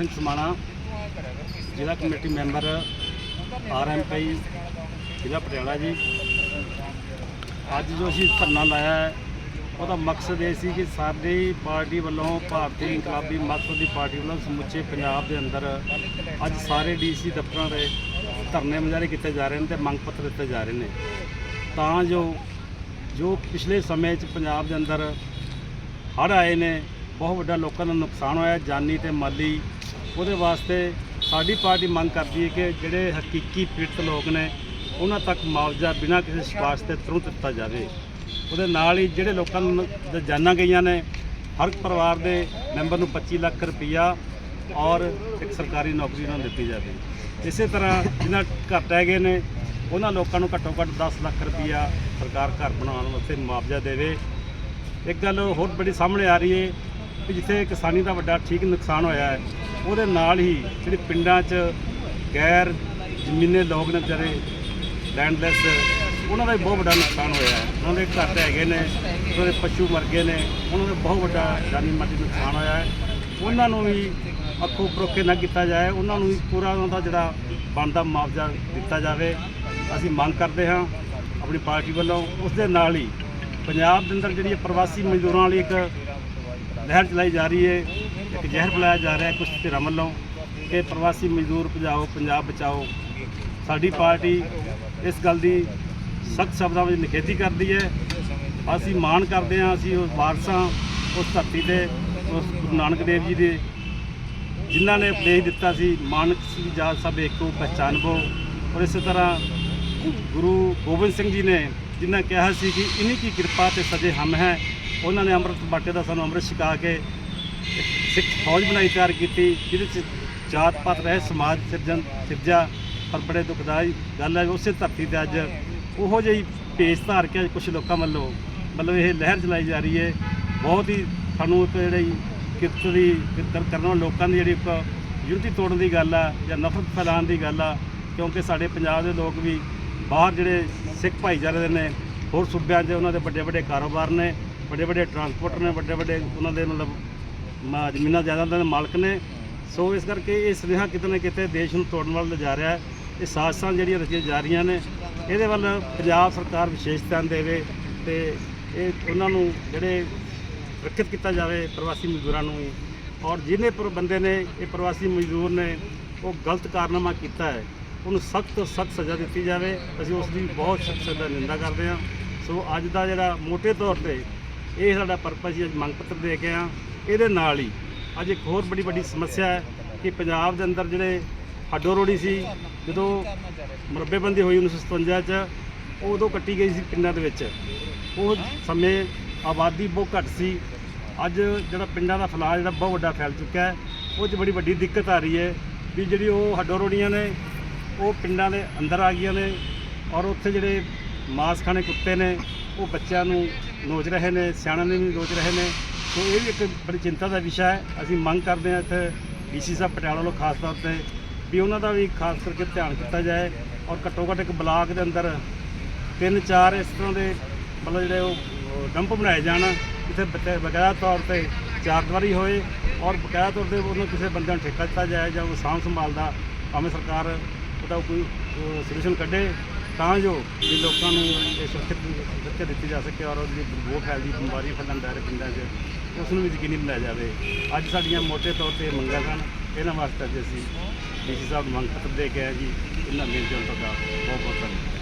ਸਿੰਘ ਸਮਾਣਾ, ਜ਼ਿਲ੍ਹਾ committee member RMP, ਜ਼ਿਲ੍ਹਾ ਪਟਿਆਲਾ ਜੀ। ਅੱਜ ਜੋ ਅਸੀਂ ਧਰਨਾ ਲਾਇਆ ਹੈ, ਉਹਦਾ ਮਕਸਦ ਇਹ ਸੀ ਕਿ ਸਾਡੀ ਪਾਰਟੀ ਵੱਲੋਂ ਭਾਰਤੀ ਇਨਕਲਾਬੀ ਮਾਰਕਸਵਾਦੀ ਪਾਰਟੀ ਵੱਲੋਂ ਸਮੁੱਚੇ ਪੰਜਾਬ ਦੇ ਅੰਦਰ ਅੱਜ ਸਾਰੇ ਡੀਸੀ ਦਫ਼ਤਰਾਂ ਦੇ ਧਰਨੇ ਮੁਜ਼ਾਹਰੇ ਕੀਤੇ ਜਾ ਰਹੇ ਨੇ ਤੇ ਮੰਗ ਪੱਤਰ ਦਿੱਤੇ ਜਾ ਰਹੇ ਨੇ। ਤਾਂ ਜੋ ਜੋ ਪਿਛਲੇ ਸਮੇਂ 'ਚ ਪੰਜਾਬ ਦੇ ਅੰਦਰ ਹੜ੍ਹ ਆਏ ਨੇ, ਬਹੁਤ ਵੱਡਾ ਲੋਕਾਂ ਦਾ ਨੁਕਸਾਨ ਹੋਇਆ, ਜਾਨੀ ਤੇ ਮਾਲੀ ਉਹਦੇ ਵਾਸਤੇ ਸਾਡੀ ਪਾਰਟੀ ਮੰਗ ਕਰਦੀ ਹੈ ਕਿ ਜਿਹੜੇ ਹਕੀਕੀ ਪੀੜਤ ਲੋਕ ਨੇ, ਉਹਨਾਂ ਤੱਕ ਮੁਆਵਜ਼ਾ ਬਿਨਾਂ ਕਿਸੇ ਸਿਫਾਰਸ਼ ਤੇ ਤੁਰੰਤ ਦਿੱਤਾ ਜਾਵੇ। ਉਹਦੇ ਨਾਲ ਹੀ ਜਿਹੜੇ ਲੋਕਾਂ ਨੂੰ ਜਾਨਾਂ ਗਈਆਂ ਨੇ, ਹਰ ਪਰਿਵਾਰ ਦੇ ਮੈਂਬਰ ਨੂੰ 25 ਲੱਖ ਰੁਪਈਆ ਔਰ ਇੱਕ ਸਰਕਾਰੀ ਨੌਕਰੀ ਉਹਨਾਂ ਨੂੰ ਦਿੱਤੀ ਜਾਵੇ। ਇਸੇ ਤਰ੍ਹਾਂ ਜਿਨ੍ਹਾਂ ਘਰ ਰਹਿ ਗਏ ਨੇ, ਉਹਨਾਂ ਲੋਕਾਂ ਨੂੰ ਘੱਟੋ ਘੱਟ 10 ਲੱਖ ਰੁਪਈਆ ਸਰਕਾਰ ਘਰ ਬਣਾਉਣ ਵਾਸਤੇ ਮੁਆਵਜ਼ਾ ਦੇਵੇ। ਇੱਕ ਗੱਲ ਹੋਰ ਬੜੀ ਸਾਹਮਣੇ ਆ ਰਹੀ ਹੈ ਕਿ ਜਿੱਥੇ ਕਿਸਾਨੀ ਦਾ ਵੱਡਾ ਠੀਕ ਨੁਕਸਾਨ ਹੋਇਆ ਹੈ ਉਹਦੇ ਨਾਲ ਹੀ ਜਿਹੜੇ ਪਿੰਡਾਂ 'ਚ ਗੈਰ ਜ਼ਮੀਨੇ ਲੋਕ ਨੇ ਵਿਚਾਰੇ ਲੈਂਡਲੈਸ ਉਹਨਾਂ ਦਾ ਵੀ ਬਹੁਤ ਵੱਡਾ ਨੁਕਸਾਨ ਹੋਇਆ ਹੈ। ਉਹਨਾਂ ਦੇ ਘਰ ਤਾਂ ਹੈਗੇ ਨੇ, ਉਹਨਾਂ ਦੇ ਪਸ਼ੂ ਮਰ ਗਏ ਨੇ, ਉਹਨਾਂ ਦਾ ਬਹੁਤ ਵੱਡਾ ਜਾਨੀ ਮਾਲੀ ਨੁਕਸਾਨ ਹੋਇਆ ਹੈ। ਉਹਨਾਂ ਨੂੰ ਵੀ ਅੱਖੋਂ ਪਰੋਖੇ ਨਾ ਕੀਤਾ ਜਾਏ, ਉਹਨਾਂ ਨੂੰ ਵੀ ਪੂਰਾ ਉਹਨਾਂ ਦਾ ਜਿਹੜਾ ਬਣਦਾ ਮੁਆਵਜ਼ਾ ਦਿੱਤਾ ਜਾਵੇ। ਅਸੀਂ ਮੰਗ ਕਰਦੇ ਹਾਂ ਆਪਣੀ ਪਾਰਟੀ ਵੱਲੋਂ ਉਸ ਦੇ ਨਾਲ ਹੀ ਪੰਜਾਬ ਦੇ ਅੰਦਰ ਜਿਹੜੀ ਪ੍ਰਵਾਸੀ ਮਜ਼ਦੂਰਾਂ ਵਾਲੀ ਇੱਕ ਲਹਿਰ ਚਲਾਈ ਜਾ ਰਹੀ ਹੈ। ਇੱਕ ਜ਼ਹਿਰ ਬੁਲਾਇਆ ਜਾ ਰਿਹਾ ਹੈ ਕੁਝ ਧਿਰਾਂ ਵੱਲੋਂ। ਕਿ ਪ੍ਰਵਾਸੀ ਮਜ਼ਦੂਰ ਭਜਾਓ, ਪੰਜਾਬ ਬਚਾਓ। ਸਾਡੀ ਪਾਰਟੀ ਇਸ ਗੱਲ ਦੀ ਸਖਤ ਸ਼ਬਦਾਂ ਵਿੱਚ ਨਿਖੇਧੀ ਕਰਦੀ ਹੈ। ਅਸੀਂ ਮਾਣ ਕਰਦੇ ਹਾਂ, ਅਸੀਂ ਉਸ ਵਾਰਸਾਂ, ਉਸ ਧਰਤੀ ਦੇ ਉਸ ਗੁਰੂ ਨਾਨਕ ਦੇਵ ਜੀ ਦੇ, ਜਿਨ੍ਹਾਂ ਨੇ ਉਪਦੇਸ਼ ਦਿੱਤਾ ਸੀ, ਮਾਨਕ ਸੀ, ਜਾਤ ਸਭ ਏਕੋ ਪਹਿਚਾਨਬੋ ਔਰ ਇਸੇ ਤਰ੍ਹਾਂ ਗੁਰੂ ਗੋਬਿੰਦ ਸਿੰਘ ਜੀ ਨੇ ਜਿਨ੍ਹਾਂ ਕਿਹਾ ਸੀ ਕਿ ਇन्हीं ਕੀ ਕਿਰਪਾ ਤੇ ਸਜੇ ਹਮ ਹੈ, ਉਹਨਾਂ ਨੇ ਅੰਮ੍ਰਿਤ ਬਾਟੇ ਦਾ ਸਾਨੂੰ ਅੰਮ੍ਰਿਤ ਛਕਾ ਕੇ ਸਿੱਖ ਫੌਜ ਬਣਾਈ ਤਿਆਰ ਕੀਤੀ, ਜਿਹਦੇ ਚ ਜਾਤ ਪਾਤ ਰਹੇ ਸਮਾਜ ਸਿਰਜਣ, ਸਿਰਜਾ, ਪਰ ਬੜੇ ਦੁਖਦਾਈ ਗੱਲ ਹੈ, ਉਸੇ ਧਰਤੀ ਤੇ ਅੱਜ ਉਹੋ ਜਿਹੀ ਭੇਸ ਧਾਰ ਕੇ ਕੁਝ ਲੋਕਾਂ ਵੱਲੋਂ, ਮਤਲਬ ਇਹ ਲਹਿਰ ਚਲਾਈ ਜਾ ਰਹੀ ਹੈ। ਬਹੁਤ ਹੀ ਸਾਨੂੰ ਇੱਕ ਜਿਹੜੀ ਕਿਰਤ ਦੀ ਕਿਰਤ ਕਰਨ ਲੋਕਾਂ ਦੀ ਜਿਹੜੀ ਇੱਕ ਯੁੱਧੀ ਤੋੜਨ ਦੀ ਗੱਲ ਆ ਜਾਂ ਨਫ਼ਰਤ ਫੈਲਾਉਣ ਦੀ ਗੱਲ ਆ, ਕਿਉਂਕਿ ਸਾਡੇ ਪੰਜਾਬ ਦੇ ਲੋਕ ਵੀ ਬਾਹਰ ਜਿਹੜੇ ਸਿੱਖ ਭਾਈਚਾਰੇ ਦੇ ਨੇ, ਹੋਰ ਸੂਬਿਆਂ 'ਚ ਉਹਨਾਂ ਦੇ ਵੱਡੇ ਵੱਡੇ ਕਾਰੋਬਾਰ ਨੇ, ਵੱਡੇ ਵੱਡੇ ਟਰਾਂਸਪੋਰਟਰ ਨੇ, ਵੱਡੇ ਵੱਡੇ ਉਹਨਾਂ ਦੇ ਮਤਲਬ ਜ਼ਮੀਨਾਂ ਜਾਇਦਾਦਾਂ ਦੇ ਮਾਲਕ ਨੇ। ਸੋ ਇਸ ਕਰਕੇ ਇਹ ਸੁਨੇਹਾ ਕਿਤੇ ਨਾ ਕਿਤੇ ਦੇਸ਼ ਨੂੰ ਤੋੜਨ ਵੱਲ ਜਾ ਰਿਹਾ ਹੈ। ਇਹ ਸਾਜ਼ਿਸ਼ਾਂ ਜਿਹੜੀਆਂ ਰਚੀਆਂ ਜਾ ਰਹੀਆਂ ਨੇ, ਇਹਦੇ ਵੱਲ ਪੰਜਾਬ ਸਰਕਾਰ ਵਿਸ਼ੇਸ਼ ਧਿਆਨ ਦੇਵੇ ਤੇ ਇਹ ਉਹਨਾਂ ਨੂੰ ਜਿਹੜੇ ਸੁਰੱਖਿਅਤ ਕੀਤਾ ਜਾਵੇ ਪ੍ਰਵਾਸੀ ਮਜ਼ਦੂਰਾਂ ਨੂੰ ਵੀ। ਔਰ ਜਿਹਨੇ ਪਰ ਬੰਦੇ ਨੇ, ਇਹ ਪ੍ਰਵਾਸੀ ਮਜ਼ਦੂਰ ਨੇ, ਉਹ ਗਲਤ ਕਾਰਨਾਮਾ ਕੀਤਾ ਹੈ, ਉਹਨੂੰ ਸਖਤ ਤੋਂ ਸਖਤ ਸਜ਼ਾ ਦਿੱਤੀ ਜਾਵੇ। ਅਸੀਂ ਉਸ ਦੀ ਬਹੁਤ ਸਖਤ ਸਜ਼ਾ ਨਿੰਦਾ ਕਰਦੇ ਹਾਂ। ਸੋ ਅੱਜ ਦਾ ਜਿਹੜਾ ਮੋਟੇ ਤੌਰ ਤੇ ਇਹ ਸਾਡਾ ਪਰਪਸ ਸੀ ਅੱਜ ਮੰਗ ਪੱਤਰ ਦੇ ਕੇ ਆ ਇਹਦੇ ਨਾਲ ਹੀ ਅੱਜ ਇੱਕ ਹੋਰ ਬੜੀ ਵੱਡੀ ਸਮੱਸਿਆ ਹੈ ਕਿ ਪੰਜਾਬ ਦੇ ਅੰਦਰ ਜਿਹੜੇ ਹੱਡੋ ਰੋੜੀ ਸੀ, ਜਦੋਂ ਮਰੱਬੇਬੰਦੀ ਹੋਈ 1957 ਚ ਉਹ ਉਦੋਂ ਕੱਟੀ ਗਈ ਸੀ ਪਿੰਡਾਂ ਦੇ ਵਿੱਚ। ਉਹ ਸਮੇਂ ਆਬਾਦੀ ਬਹੁਤ ਘੱਟ ਸੀ। ਅੱਜ ਜਿਹੜਾ ਪਿੰਡਾਂ ਦਾ ਫੈਲਾਅ ਜਿਹੜਾ ਬਹੁਤ ਵੱਡਾ ਫੈਲ ਚੁੱਕਾ ਹੈ, ਉਹ 'ਚ ਬੜੀ ਵੱਡੀ ਦਿੱਕਤ ਆ ਰਹੀ ਹੈ ਵੀ ਜਿਹੜੀ ਉਹ ਹੱਡੋ ਰੋੜੀਆਂ ਨੇ, ਉਹ ਪਿੰਡਾਂ ਦੇ ਅੰਦਰ ਆ ਗਈਆਂ ਨੇ ਔਰ ਉੱਥੇ ਜਿਹੜੇ ਮਾਸ ਖਾਣੇ ਕੁੱਤੇ ਨੇ, ਉਹ ਬੱਚਿਆਂ ਨੂੰ ਨੋਚ ਰਹੇ ਨੇ, ਸਿਆਣਿਆਂ ਨੂੰ ਵੀ ਨੋਚ ਰਹੇ ਨੇ। ਸੋ ਇਹ ਵੀ ਇੱਕ ਬੜੀ ਚਿੰਤਾ ਦਾ ਵਿਸ਼ਾ ਹੈ। ਅਸੀਂ ਮੰਗ ਕਰਦੇ ਹਾਂ ਇੱਥੇ ਡੀਸੀ ਸਾਹਿਬ ਪਟਿਆਲਾ ਵੱਲੋਂ ਖਾਸ ਤੌਰ ਤੇ ਵੀ ਉਹਨਾਂ ਦਾ ਵੀ ਖਾਸ ਕਰਕੇ ਧਿਆਨ ਦਿੱਤਾ ਜਾਏ ਔਰ ਘੱਟੋ ਘੱਟ ਇੱਕ ਬਲਾਕ ਦੇ ਅੰਦਰ ਤਿੰਨ ਚਾਰ ਇਸ ਤਰ੍ਹਾਂ ਦੇ ਮਤਲਬ ਜਿਹੜੇ ਉਹ ਡੰਪ ਬਣਾਏ ਜਾਣ, ਜਿੱਥੇ ਬਕਾ- ਬਕਾਇਦਾ ਤੌਰ ਤੇ ਚਾਰ ਹੋਏ ਔਰ ਬਕਾਇਦਾ ਤੌਰ ਤੇ ਉਹਨੂੰ ਕਿਸੇ ਬੰਦੇ ਨੂੰ ਠੇਕਾ ਦਿੱਤਾ ਜਾਏ ਜਾਂ ਉਹ ਸਾਂਭ ਸੰਭਾਲ ਦਾ ਭਾਵੇਂ ਸਰਕਾਰ ਉਹਦਾ ਕੋਈ ਸੋਲੂਸ਼ਨ ਕੱਢੇ ਤਾਂ ਜੋ ਵੀ ਲੋਕਾਂ ਨੂੰ ਇਹ ਸੁਰੱਖਿਅਤ ਸੁਰੱਖਿਆ ਦਿੱਤੀ ਜਾ ਸਕੇ ਔਰ ਜਿਹੜੀ ਬੋ ਫੈਲਦੀ ਬਿਮਾਰੀ ਫੈਲਣ ਦਾ ਪਿੰਡਾਂ 'ਚ, ਉਸ ਨੂੰ ਵੀ ਯਕੀਨੀ ਬਣਾਇਆ ਜਾਵੇ। ਅੱਜ ਸਾਡੀਆਂ ਮੋਟੇ ਤੌਰ ਤੇ ਮੰਗਾਂ ਸਨ। ਇਹਨਾਂ ਵਾਸਤੇ ਅੱਜ ਅਸੀਂ ਡੀਸੀ ਸਾਹਿਬ ਮੰਗ ਪੱਤਰ ਦੇ ਕੇ ਆਏ ਜੀ। ਇਹਨਾਂ ਮਿਲ ਮਿਹਨਤਾਂ ਦਾ ਬਹੁਤ ਬਹੁਤ ਧੰਨਵਾਦ।